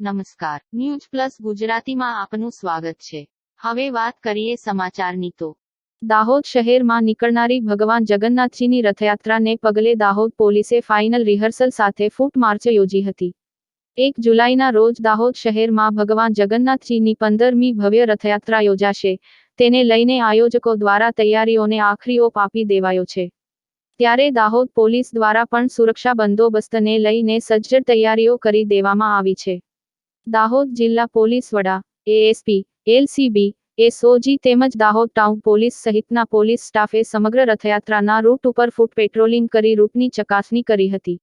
નમસ્કાર. News plus ગુજરાતીમાં આપનું સ્વાગત છે. હવે વાત કરીએ સમાચારની તો. દાહોદ શહેરમાં નીકળનારી ભગવાન જગન્નાથજીની રથયાત્રાને પગલે દાહોદ પોલીસે ફાઇનલ રિહર્સલ સાથે ફૂટ માર્ચ યોજી હતી. એક જુલાઈના રોજ દાહોદ શહેરમાં ભગવાન જગન્નાથજીની પંદરમી ભવ્ય રથયાત્રા યોજાશે. તેને લઈને આયોજકો દ્વારા તૈયારીઓને આખરી ઓપ આપી દેવાયો છે. ત્યારે દાહોદ પોલીસ દ્વારા પણ સુરક્ષા બંદોબસ્તને લઈને સજ્જડ તૈયારીઓ કરી દેવામાં આવી છે. દાહોદ જિલ્લા પોલીસ વડા એએસપી એલસીબી એસઓજી તેમજ દાહોદ ટાઉન પોલીસ સહિતના પોલીસ સ્ટાફે સમગ્ર રથયાત્રાના રૂટ ઉપર ફૂટ પેટ્રોલિંગ કરી રૂટની ચકાસણી કરી હતી.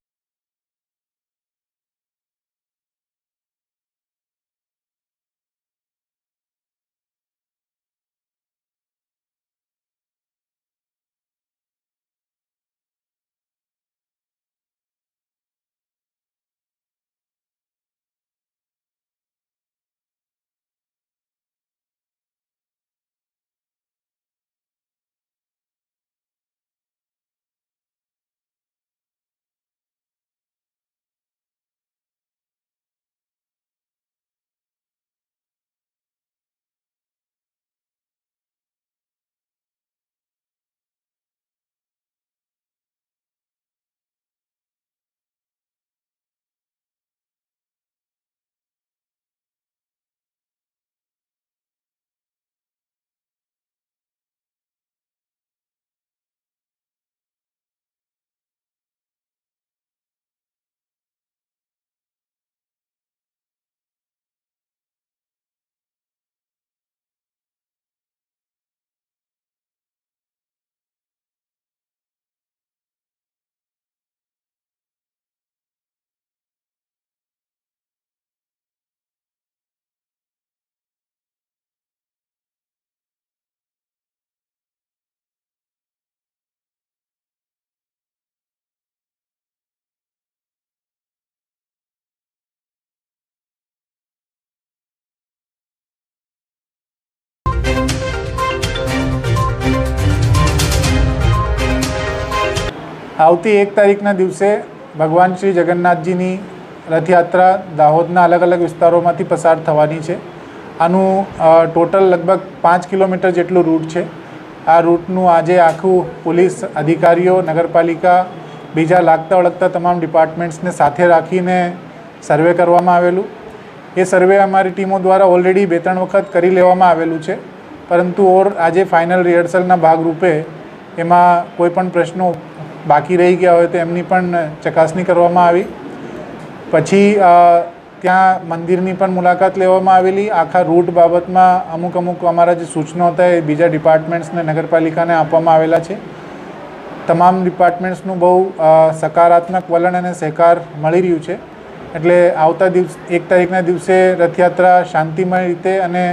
આવતી એક તારીખના દિવસે ભગવાન શ્રી જગન્નાથજીની રથયાત્રા દાહોદના અલગ અલગ વિસ્તારોમાંથી પસાર થવાની છે. આનું ટોટલ લગભગ પાંચ કિલોમીટર જેટલું રૂટ છે. આ રૂટનું આજે આખું પોલીસ અધિકારીઓ, નગરપાલિકા, બીજા લાગતા વળગતા તમામ ડિપાર્ટમેન્ટ્સને સાથે રાખીને સર્વે કરવામાં આવેલું. એ સર્વે અમારી ટીમો દ્વારા ઓલરેડી બે ત્રણ વખત કરી લેવામાં આવેલું છે. પરંતુ ઓર આજે ફાઇનલ રિહર્સલના ભાગરૂપે એમાં કોઈ પણ પ્રશ્નો બાકી રહી ગયા હોય તો એમની પણ ચકાસણી કરવામાં આવી. પછી ત્યાં મંદિરની પણ મુલાકાત લેવામાં આવેલી. આખા રૂટ બાબતમાં અમુક અમુક અમારા જે સૂચનો હતા એ બીજા ડિપાર્ટમેન્ટ્સને નગરપાલિકાને આપવામાં આવેલા છે. તમામ ડિપાર્ટમેન્ટ્સનું બહુ સકારાત્મક વલણ અને સહકાર મળી રહ્યું છે. એટલે આવતા દિવસ, એક તારીખના દિવસે રથયાત્રા શાંતિમય રીતે અને,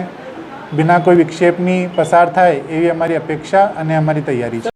બિના કોઈ વિક્ષેપની પસાર થાય એવી અમારી અપેક્ષા અને અમારી તૈયારી છે.